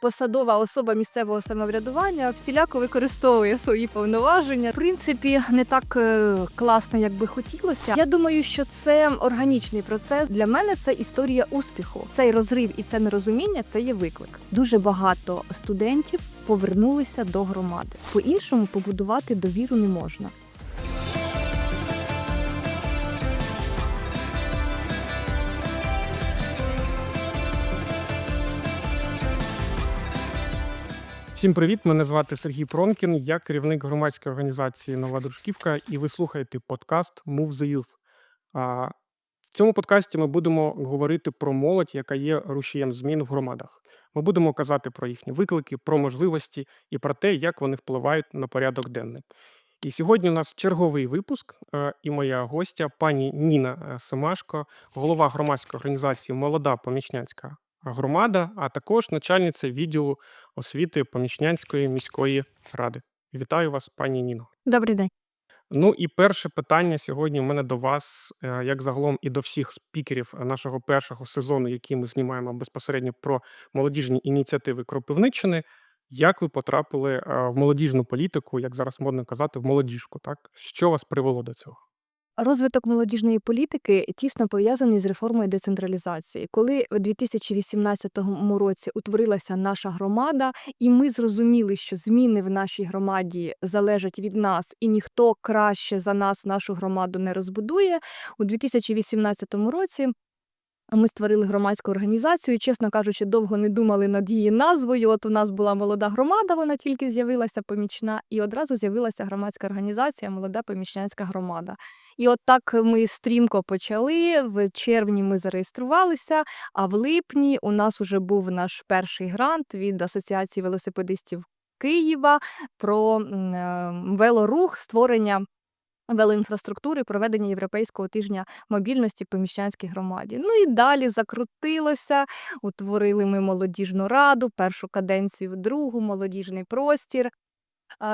посадова особа місцевого самоврядування всіляко використовує свої повноваження. В принципі, не так е, класно, як би хотілося. Я думаю, що це органічний процес. Для мене це історія успіху. Цей розрив і це нерозуміння це є виклик. Дуже багато студентів повернулися до громади. По-іншому побудувати довіру не можна. Всім привіт! Мене звати Сергій Пронкін. Я керівник громадської організації Нова Дружківка, і ви слухаєте подкаст Move the Youth. В цьому подкасті ми будемо говорити про молодь, яка є рушієм змін в громадах. Ми будемо казати про їхні виклики, про можливості і про те, як вони впливають на порядок денний. І сьогодні у нас черговий випуск, е, і моя гостя, пані Ніна е, Семашко, голова громадської організації Молода помічнянська громада, а також начальниця відділу освіти Помічнянської міської ради. Вітаю вас, пані Ніно. Добрий день. Ну і перше питання сьогодні в мене до вас, е, як загалом і до всіх спікерів нашого першого сезону, який ми знімаємо безпосередньо про молодіжні ініціативи Кропивниччини. Як ви потрапили е, в молодіжну політику, як зараз модно казати, в молодіжку? Так що вас привело до цього? Розвиток молодіжної політики тісно пов'язаний з реформою децентралізації. Коли у 2018 році утворилася наша громада, і ми зрозуміли, що зміни в нашій громаді залежать від нас, і ніхто краще за нас нашу громаду не розбудує. У 2018 році ми створили громадську організацію. Чесно кажучи, довго не думали над її назвою. От у нас була молода громада, вона тільки з'явилася помічна, і одразу з'явилася громадська організація Молода помічнянська громада. І от так ми стрімко почали. В червні ми зареєструвалися, а в липні у нас уже був наш перший грант від Асоціації велосипедистів Києва про е, велорух, створення велоінфраструктури, проведення Європейського тижня мобільності по міщанській громаді. Ну і далі закрутилося. Утворили ми молодіжну раду, першу каденцію, другу, молодіжний простір.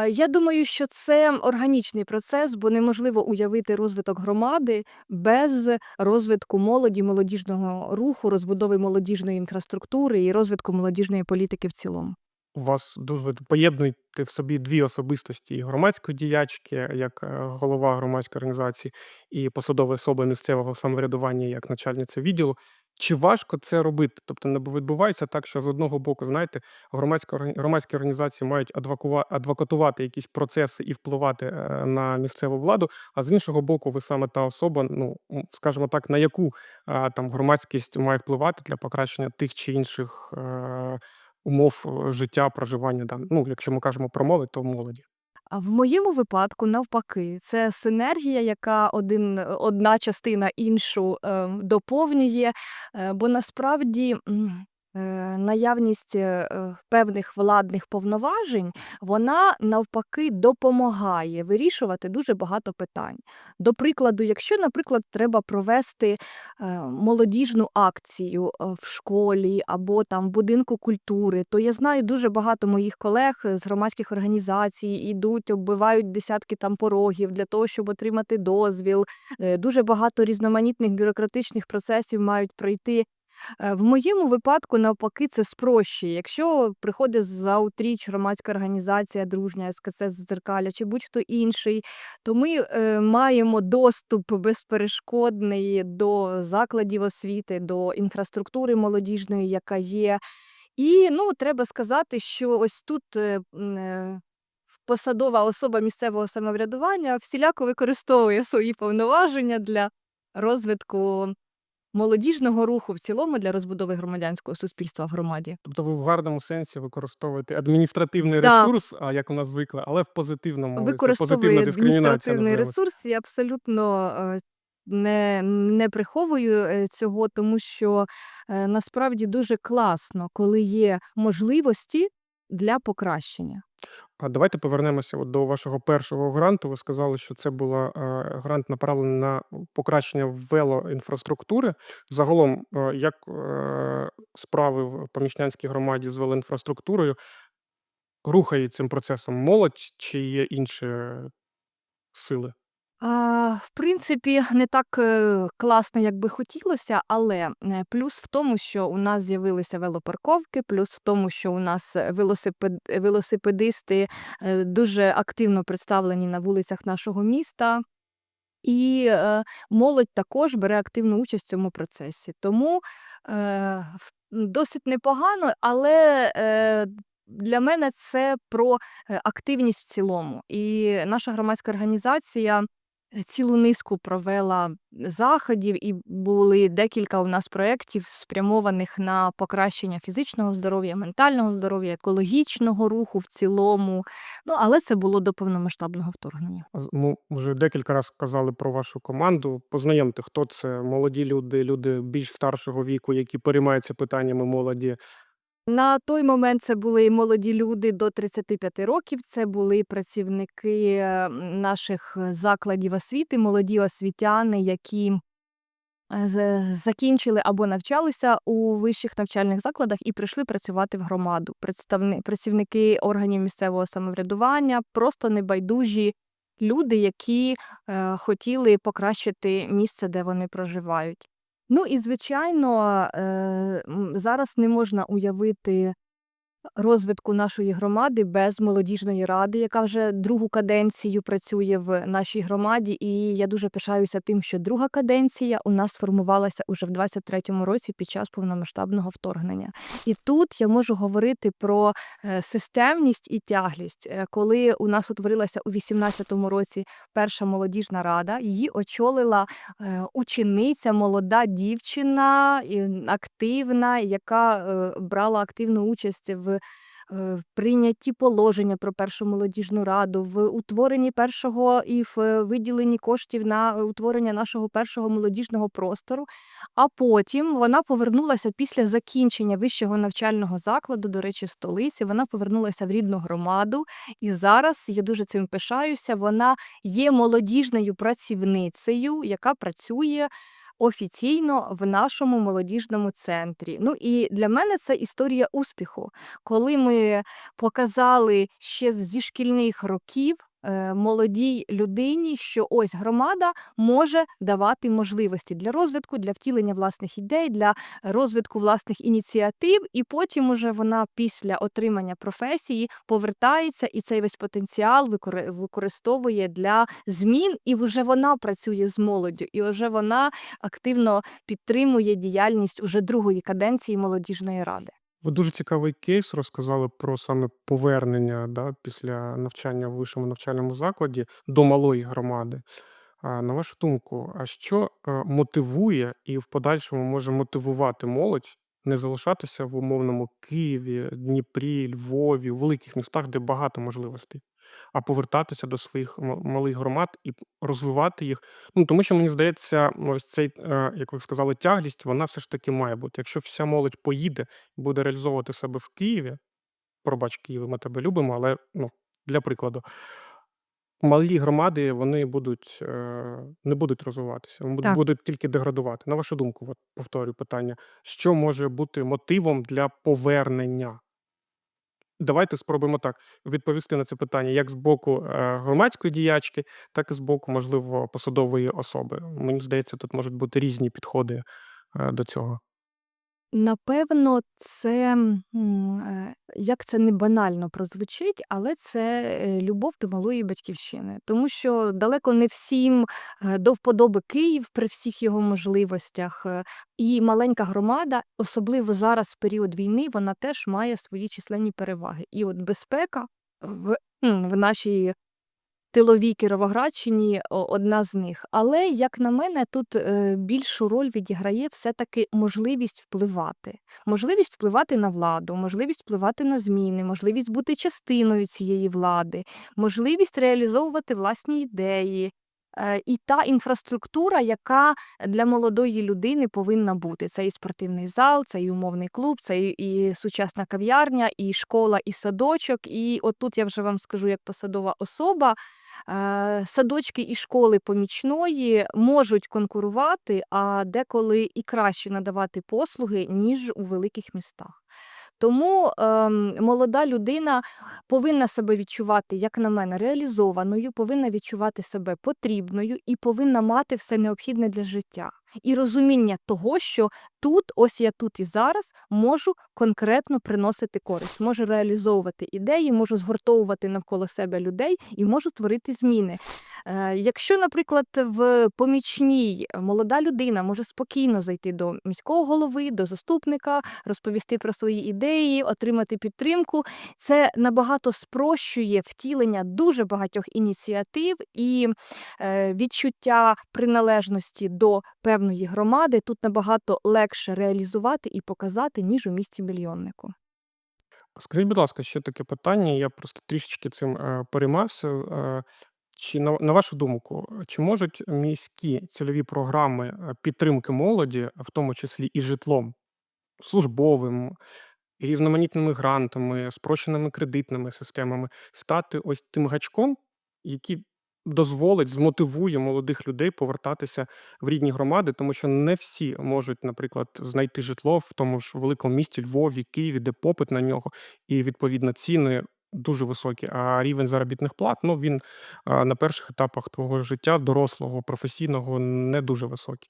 Я думаю, що це органічний процес, бо неможливо уявити розвиток громади без розвитку молоді, молодіжного руху, розбудови молодіжної інфраструктури і розвитку молодіжної політики в цілому. У вас дуже поєднуєте в собі дві особистості: і громадської діячки, як е, голова громадської організації, і посадова особа місцевого самоврядування як начальниця відділу. Чи важко це робити? Тобто не відбувається так, що з одного боку, знаєте, громадська органі- громадські організації мають адвокатувати якісь процеси і впливати е, на місцеву владу, а з іншого боку, ви саме та особа, ну скажімо так, на яку е, там громадськість має впливати для покращення тих чи інших умов е, життя, проживання. Да. Ну, якщо ми кажемо про молодь, то молоді. А в моєму випадку, навпаки, це синергія, яка один, одна частина іншу е, доповнює, е, бо насправді. Наявність е, е, певних владних повноважень вона навпаки допомагає вирішувати дуже багато питань. До прикладу, якщо, наприклад, треба провести е, молодіжну акцію е, в школі або там в будинку культури, то я знаю дуже багато моїх колег е, з громадських організацій ідуть, оббивають десятки там порогів для того, щоб отримати дозвіл. Е, Дуже багато різноманітних бюрократичних процесів мають пройти. Е, В моєму випадку, навпаки, це спрощує. Якщо приходить заутріч громадська організація дружня СКЦ Зеркаля чи будь-хто інший, то ми е, маємо доступ безперешкодний до закладів освіти, до інфраструктури молодіжної, яка є. І ну, треба сказати, що ось тут е, е, посадова особа місцевого самоврядування всіляко використовує свої повноваження для розвитку молодіжного руху в цілому для розбудови громадянського суспільства в громаді. Тобто ви в гарному сенсі використовуєте адміністративний Да. ресурс, а як у нас звикли, але в позитивному Використовує адміністративний ресурс і абсолютно е, не, не приховую е, цього, тому що е, насправді дуже класно, коли є можливості для покращення. А давайте повернемося от до вашого першого гранту. Ви сказали, що це був грант направлений на покращення велоінфраструктури. Загалом, е, як е, справи в поміщнянській громаді з велоінфраструктурою рухає цим процесом молодь чи є інші сили? В принципі, не так, е, класно, як би хотілося, але, е, плюс в тому, що у нас з'явилися велопарковки, плюс в тому, що у нас, е, велосипед велосипедисти, дуже активно представлені на вулицях нашого міста. І, е, молодь також бере активну участь в цьому процесі. Тому, е, досить непогано, але, е, для мене це про, активність в цілому. І наша громадська організація, цілу низку провела заходів, і були декілька у нас проєктів, спрямованих на покращення фізичного здоров'я, ментального здоров'я, екологічного руху в цілому. Ну, але це було до повномасштабного вторгнення. З- Ми вже декілька разів сказали про вашу команду. Познайомте, хто це молоді люди, люди більш старшого віку, які переймаються питаннями молоді. На той момент це були молоді люди до 35 років. Це були працівники е, наших е, закладів освіти, молоді освітяни, які е, закінчили або навчалися у вищих навчальних закладах і прийшли працювати в громаду. Представни, працівники органів місцевого самоврядування, просто небайдужі люди, які хотіли покращити місце, де вони проживають. Ну і звичайно, е, зараз не можна уявити розвитку нашої громади без молодіжної ради, яка вже другу каденцію працює в нашій громаді. І я дуже пишаюся тим, що друга каденція у нас сформувалася уже в 23-му році під час повномасштабного вторгнення. І тут я можу говорити про е, системність і тяглість. Е, Коли у нас утворилася у 18-му році перша молодіжна рада, її очолила е, учениця, молода дівчина, активна, яка брала активну участь в. Е, В прийнятті положення про першу молодіжну раду, в утворенні першого і в е, виділенні коштів на е, утворення нашого першого молодіжного простору. А потім вона повернулася після закінчення вищого навчального закладу, до речі, в столиці. Вона повернулася в рідну громаду, і зараз я дуже цим пишаюся. Вона є молодіжною працівницею, яка працює офіційно в нашому молодіжному центрі. Ну і для мене це історія успіху, коли ми показали ще зі шкільних років. Е, Молодій людині, що ось громада може давати можливості для розвитку, для втілення власних ідей, для розвитку власних ініціатив, і потім уже вона після отримання професії повертається і цей весь потенціал використовує для змін, і вже вона працює з молоддю, і вже вона активно підтримує діяльність уже другої каденції молодіжної ради. Ви дуже цікавий кейс розказали про саме повернення да, після навчання в вищому навчальному закладі до малої громади. А, на вашу думку, а що е, мотивує і в подальшому може мотивувати молодь не залишатися в умовному Києві, Дніпрі, Львові, у великих містах, де багато можливостей, а повертатися до своїх малих громад і розвивати їх? Ну тому що мені здається, ось цей, е, як ви сказали, тяглість, вона все ж таки має бути. Якщо вся молодь поїде і буде реалізовувати себе в Києві, пробач Києві, ми тебе любимо, але ну, для прикладу, малі громади вони будуть е, не будуть розвиватися, вони Так. будуть тільки деградувати. На вашу думку, от повторюю питання: що може бути мотивом для повернення? Давайте спробуємо так відповісти на це питання, як з боку е, громадської діячки, так і з боку, можливо, посадової особи. Мені здається, тут можуть бути різні підходи е, до цього. Напевно, це, е, як це не банально прозвучить, але це е, любов до малої батьківщини. Тому що далеко не всім е, до вподоби Київ при всіх його можливостях. І маленька громада, особливо зараз, в період війни, вона теж має свої численні переваги. І от безпека в, в нашій тиловій Кіровоградщині одна з них. Але, як на мене, тут е, більшу роль відіграє все-таки можливість впливати. Можливість впливати на владу, можливість впливати на зміни, можливість бути частиною цієї влади, можливість реалізовувати власні ідеї. Е, І та інфраструктура, яка для молодої людини повинна бути. Це і спортивний зал, це і умовний клуб, це і, сучасна кав'ярня, і школа, і садочок. І отут я вже вам скажу, як посадова особа, Е, Садочки і школи помічної можуть конкурувати, а деколи і краще надавати послуги, ніж у великих містах. Тому ем, молода людина повинна себе відчувати, як на мене, реалізованою, повинна відчувати себе потрібною і повинна мати все необхідне для життя. І розуміння того, що тут, ось я тут і зараз, можу конкретно приносити користь, можу реалізовувати ідеї, можу згуртовувати навколо себе людей і можу творити зміни. Е, Якщо, наприклад, в помічній молода людина може спокійно зайти до міського голови, до заступника, розповісти про свої ідеї, отримати підтримку, це набагато спрощує втілення дуже багатьох ініціатив і е, відчуття приналежності до певної громади тут набагато легше реалізувати і показати, ніж у місті мільйоннику. Скажіть, будь ласка, ще таке питання. Я просто трішечки цим е, переймався. Е, Чи на, на вашу думку, чи можуть міські цільові програми е, підтримки молоді, в тому числі і житлом, службовим, різноманітними грантами, спрощеними кредитними системами, стати ось тим гачком, який дозволить, змотивує молодих людей повертатися в рідні громади, тому що не всі можуть, наприклад, знайти житло в тому ж великому місті Львові, Києві, де попит на нього, і відповідно ціни дуже високі. А рівень заробітних плат ну він а, на перших етапах твого життя, дорослого, професійного, не дуже високий.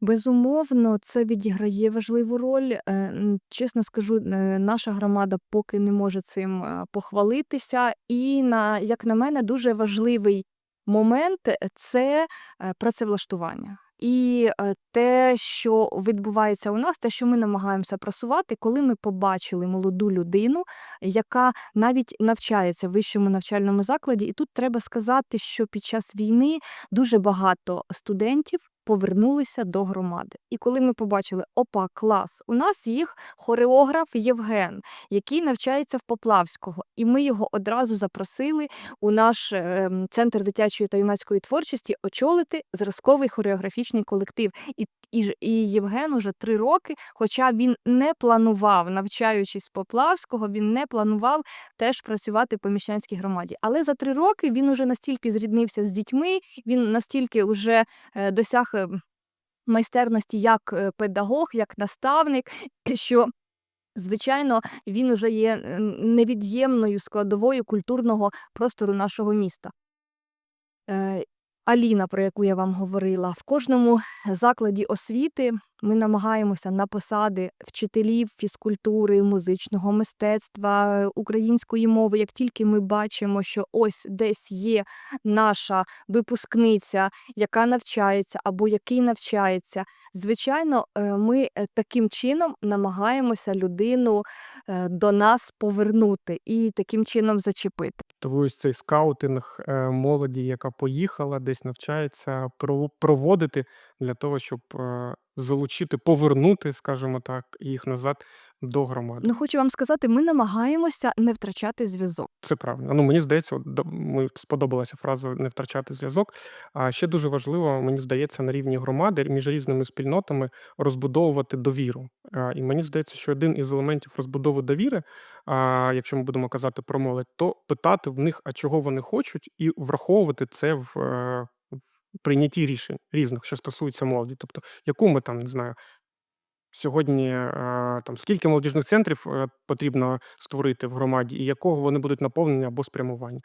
Безумовно, це відіграє важливу роль. Е, Чесно скажу, е, наша громада поки не може цим похвалитися. І на, як на мене, дуже важливий момент е, це е, працевлаштування. І е, те, що відбувається у нас, те, що ми намагаємося просувати, коли ми побачили молоду людину, яка навіть навчається в вищому навчальному закладі. І тут треба сказати, що під час війни дуже багато студентів повернулися до громади. І коли ми побачили, опа, клас, у нас їх хореограф Євген, який навчається в Поплавського, і ми його одразу запросили у наш ем, центр дитячої та юнацької творчості очолити зразковий хореографічний колектив. І, і, і Євген уже три роки, хоча він не планував, навчаючись Поплавського, він не планував теж працювати по міщанській громаді. Але за три роки він уже настільки зріднився з дітьми, він настільки вже е, досяг майстерності як е, педагог, як наставник, що. Звичайно, він уже є е, невід'ємною складовою культурного простору нашого міста. Аліна, про яку я вам говорила, в кожному закладі освіти ми намагаємося на посади вчителів фізкультури, музичного мистецтва, е, української мови. Як тільки ми бачимо, що ось десь є наша випускниця, яка навчається або який навчається, звичайно, е, ми е, таким чином намагаємося людину до нас повернути і таким чином зачепити. То ось цей скаутинг е, молоді, яка поїхала, десь навчається, про- проводити для того, щоб е, залучити, повернути, скажімо так, їх назад до громади. Ну, хочу вам сказати, ми намагаємося не втрачати зв'язок. Це правильно. Ну, мені здається, от, мені сподобалася фраза не втрачати зв'язок. А ще дуже важливо, мені здається, на рівні громади між різними спільнотами розбудовувати довіру. А, І мені здається, що один із елементів розбудови довіри, а, якщо ми будемо казати про молодь, то питати в них, а чого вони хочуть, і враховувати це в, е, в прийнятті рішень різних, що стосується молоді. Тобто, яку ми там не знаю. Сьогодні е, там скільки молодіжних центрів е, потрібно створити в громаді, і якого вони будуть наповнені або спрямування?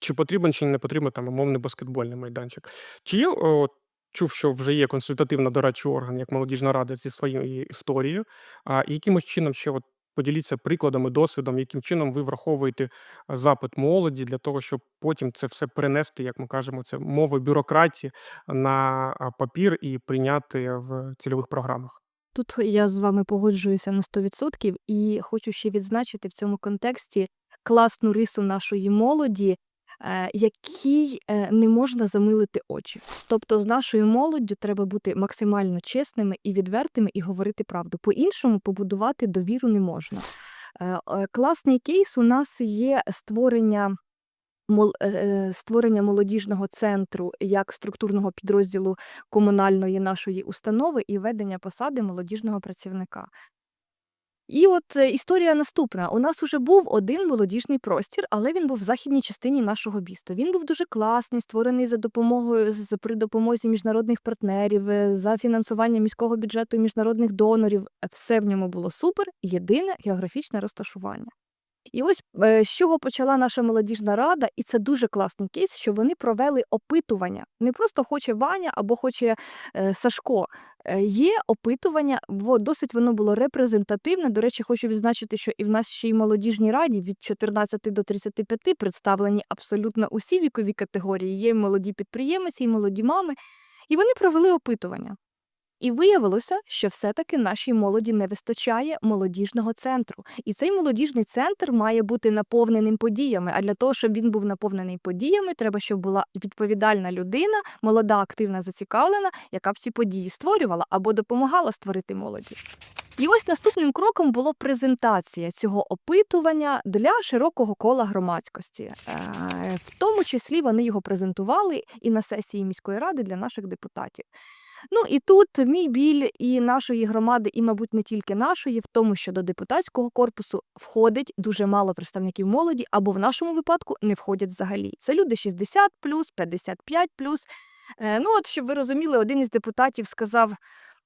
Чи потрібен, чи не потрібен там умовний баскетбольний майданчик? Чи є о, чув, що вже є консультативно дорадчий орган, як молодіжна рада зі своєю історією? А і якимось чином ще от поділіться прикладами, досвідом, яким чином ви враховуєте запит молоді для того, щоб потім це все перенести, як ми кажемо, це мови бюрократії на папір і прийняти в цільових програмах? Тут я з вами погоджуюся на 100% і хочу ще відзначити в цьому контексті класну рису нашої молоді, е, якій е, не можна замилити очі. Тобто з нашою молоддю треба бути максимально чесними і відвертими і говорити правду. По-іншому побудувати довіру не можна. Е, Класний кейс у нас є створення. Е, е, Створення молодіжного центру як структурного підрозділу комунальної нашої установи і ведення посади молодіжного працівника. І от е, історія наступна. У нас уже був один молодіжний простір, але він був в західній частині нашого міста. Він був дуже класний, створений за допомогою з при допомозі міжнародних партнерів, за фінансування міського бюджету і міжнародних донорів. Все в ньому було супер. Єдине географічне розташування. І ось е, з чого почала наша молодіжна рада, і це дуже класний кейс, що вони провели опитування. Не просто хоче Ваня або хоче е, Сашко. Е, Є опитування, во- досить воно було репрезентативне. До речі, хочу відзначити, що і в нашій молодіжній раді від 14 до 35 представлені абсолютно усі вікові категорії. Є молоді підприємці, і молоді мами. І вони провели опитування. І виявилося, що все-таки нашій молоді не вистачає молодіжного центру. І цей молодіжний центр має бути наповненим подіями. А для того, щоб він був наповнений подіями, треба, щоб була відповідальна людина, молода, активна, зацікавлена, яка б ці події створювала або допомагала створити молоді. І ось наступним кроком була презентація цього опитування для широкого кола громадськості. Е, В тому числі вони його презентували і на сесії міської ради для наших депутатів. Ну і тут мій біль і нашої громади, і, мабуть, не тільки нашої, в тому, що до депутатського корпусу входить дуже мало представників молоді, або в нашому випадку не входять взагалі. Це люди 60 55 плюс. Ну, от щоб ви розуміли, один із депутатів сказав: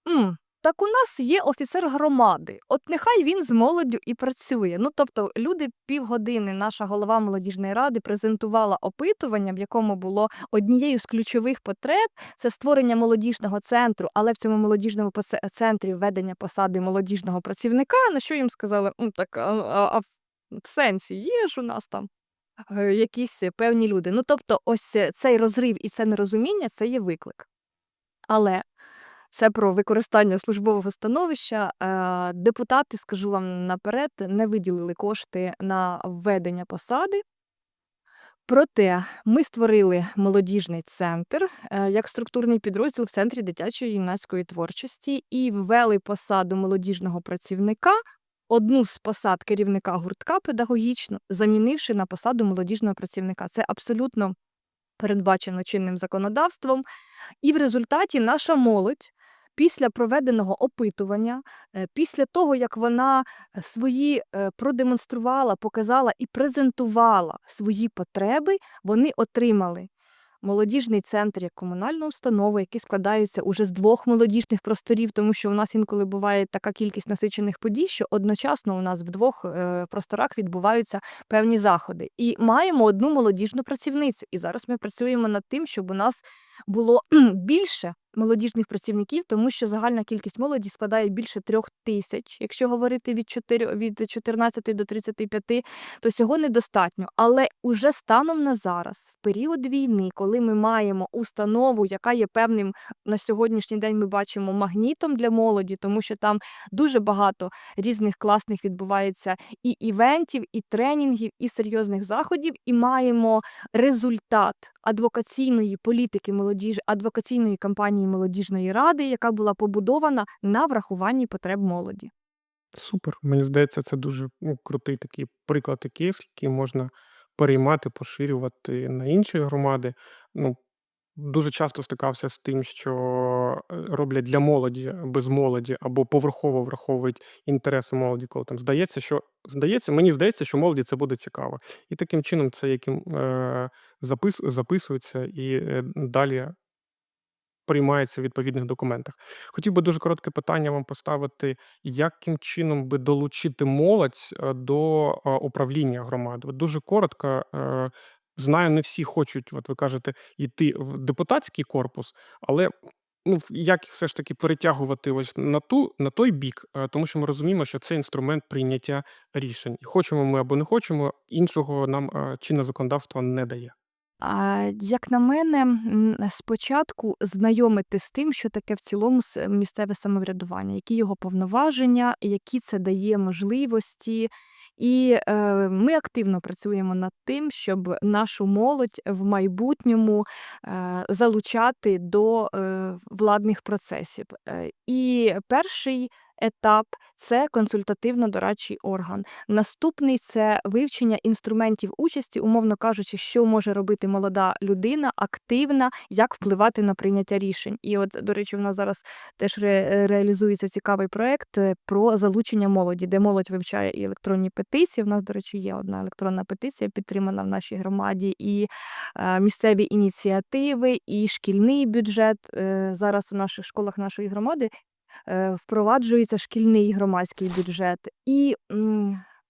«М, так у нас є офіцер громади, от нехай він з молоддю і працює. Ну, тобто, люди півгодини, наша голова молодіжної ради презентувала опитування, в якому було однією з ключових потреб це створення молодіжного центру, але в цьому молодіжному центрі введення посади молодіжного працівника. На що їм сказали, «М, так а, а, в сенсі є ж у нас там е, якісь певні люди. Ну тобто, ось е, цей розрив і це нерозуміння це є виклик. Але це про використання службового становища. Е, Депутати, скажу вам наперед, не виділили кошти на введення посади. Проте ми створили молодіжний центр е, як структурний підрозділ в центрі дитячої юнацької творчості і ввели посаду молодіжного працівника, одну з посад керівника гуртка педагогічно, замінивши на посаду молодіжного працівника. Це абсолютно передбачено чинним законодавством. І в результаті наша молодь після проведеного опитування, е, після того, як вона е, свої е, продемонструвала, показала і презентувала свої потреби, вони отримали молодіжний центр як комунальну установу, який складається уже з двох молодіжних просторів, тому що у нас інколи буває така кількість насичених подій, що одночасно у нас в двох просторах відбуваються певні заходи. І маємо одну молодіжну працівницю. І зараз ми працюємо над тим, щоб у нас було більше молодіжних працівників, тому що загальна кількість молоді складає більше трьох тисяч. Якщо говорити від 4, від 14 до 35, то цього недостатньо. Але уже станом на зараз, в період війни, коли ми маємо установу, яка є певним на сьогоднішній день, ми бачимо магнітом для молоді, тому що там дуже багато різних класних відбувається і івентів, і тренінгів, і серйозних заходів, і маємо результат адвокаційної політики молодіж, адвокаційної кампанії молодіжної ради, яка була побудована на врахуванні потреб молоді. Супер. Мені здається, це дуже ну, крутий такий приклад який можна переймати, поширювати на інші громади. Ну, дуже часто стикався з тим, що е, роблять для молоді без молоді або поверхово враховують інтереси молоді, коли там здається, що здається, мені здається, що молоді це буде цікаво. І таким чином це яким е, запис, записується і е, далі приймається в відповідних документах. Хотів би дуже коротке питання вам поставити: яким чином би долучити молодь е, до е, управління громади? Дуже коротко. е, Знаю, не всі хочуть, от ви кажете, йти в депутатський корпус, але ну, як все ж таки перетягувати ось на ту на той бік, е, тому що ми розуміємо, що це інструмент прийняття рішень. І хочемо ми або не хочемо, іншого нам е, чинне законодавство не дає. А, як на мене, спочатку знайомити з тим, що таке в цілому місцеве самоврядування, які його повноваження, які це дає можливості. І е, ми активно працюємо над тим, щоб нашу молодь в майбутньому е, залучати до е, владних процесів. Е, і перший етап це консультативно-дорадчий орган. Наступний це вивчення інструментів участі, умовно кажучи, що може робити молода людина, активна, як впливати на прийняття рішень. І от, до речі, в нас зараз теж ре- реалізується цікавий проект е, про залучення молоді, де молодь вивчає і електронні петиції. В нас, до речі, є одна електронна петиція, підтримана в нашій громаді, і е, місцеві ініціативи, і шкільний бюджет. Е, зараз у наших школах нашої громади впроваджується шкільний громадський бюджет. І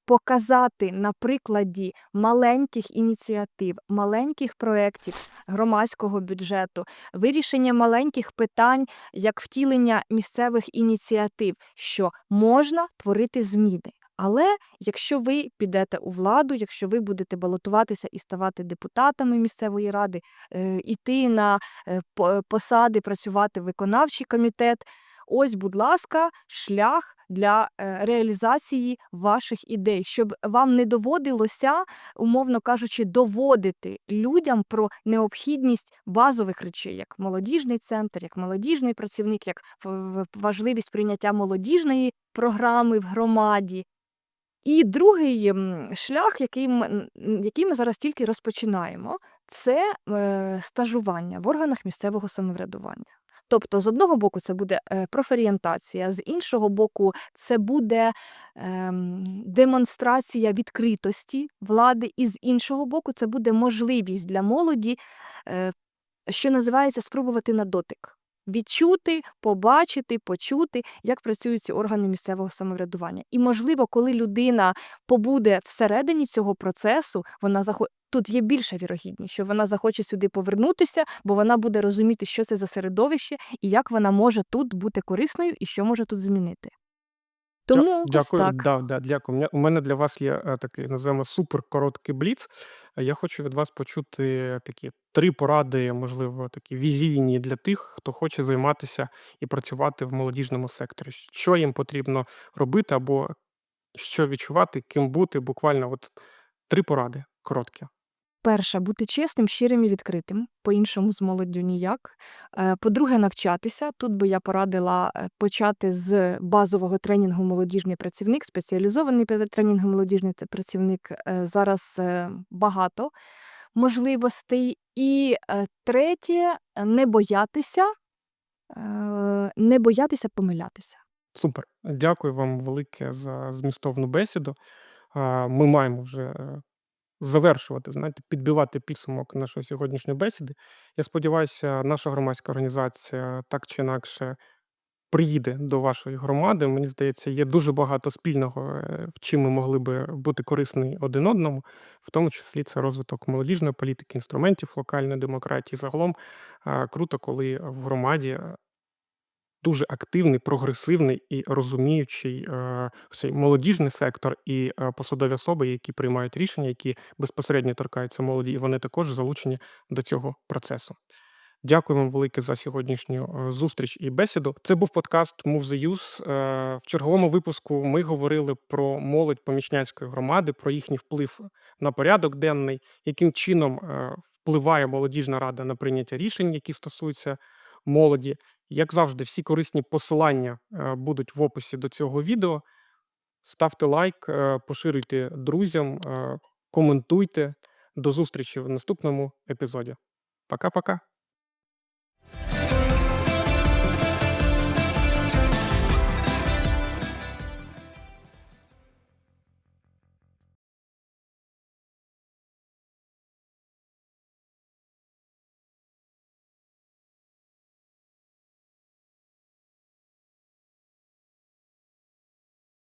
показати на прикладі маленьких ініціатив, маленьких проєктів громадського бюджету, вирішення маленьких питань, як втілення місцевих ініціатив, що можна творити зміни. Але якщо ви підете у владу, якщо ви будете балотуватися і ставати депутатами місцевої ради, е, іти на е, посади, працювати в виконавчий комітет, ось, будь ласка, шлях для е, реалізації ваших ідей, щоб вам не доводилося, умовно кажучи, доводити людям про необхідність базових речей, як молодіжний центр, як молодіжний працівник, як важливість прийняття молодіжної програми в громаді. І другий шлях, який ми, який ми зараз тільки розпочинаємо, це е, стажування в органах місцевого самоврядування. Тобто, з одного боку, це буде е, профорієнтація, з іншого боку, це буде ем, демонстрація відкритості влади, і з іншого боку, це буде можливість для молоді, е, що називається спробувати на дотик. Відчути, побачити, почути, як працюють ці органи місцевого самоврядування. І, можливо, коли людина побуде всередині цього процесу, вона захо... тут є більша вірогідність, що вона захоче сюди повернутися, бо вона буде розуміти, що це за середовище і як вона може тут бути корисною і що може тут змінити. Дя- Тому ось Дякую, так. да, да, дякую. У мене- У мене для вас є е, такий, називаємо, супер короткий бліц. Е, Я хочу від вас почути такі три поради, можливо, такі візійні для тих, хто хоче займатися і працювати в молодіжному секторі. Що їм потрібно робити або що відчувати, ким бути, буквально от три поради короткі. Перше, бути чесним, щирим і відкритим. По-іншому з молоддю ніяк. Е, По-друге, навчатися. Тут би я порадила е, почати з базового тренінгу молодіжний працівник, спеціалізований пе- тренінг молодіжний працівник. Е, Зараз багато можливостей. І третє, не боятися, не боятися помилятися. Супер. Дякую вам велике за змістовну бесіду. Ми маємо вже завершувати, знаєте, підбивати підсумок нашої сьогоднішньої бесіди. Я сподіваюся, наша громадська організація так чи інакше приїде до вашої громади. Мені здається, є дуже багато спільного, е, в чим ми могли би бути корисні один одному, в тому числі це розвиток молодіжної політики, інструментів локальної демократії. Загалом а, круто, коли в громаді е, дуже активний, прогресивний і розуміючий е, цей молодіжний сектор і е, посадові особи, які приймають рішення, які безпосередньо торкаються молоді, і вони також залучені до цього процесу. Дякую вам велике за сьогоднішню е, зустріч і бесіду. Це був подкаст Move the Youth. В черговому випуску ми говорили про молодь помічнянської громади, про їхній вплив на порядок денний, яким чином впливає молодіжна рада на прийняття рішень, які стосуються молоді. Як завжди, всі корисні посилання е, будуть в описі до цього відео. Ставте лайк, е, поширюйте друзям, е, коментуйте. До зустрічі в наступному епізоді. Пока-пока.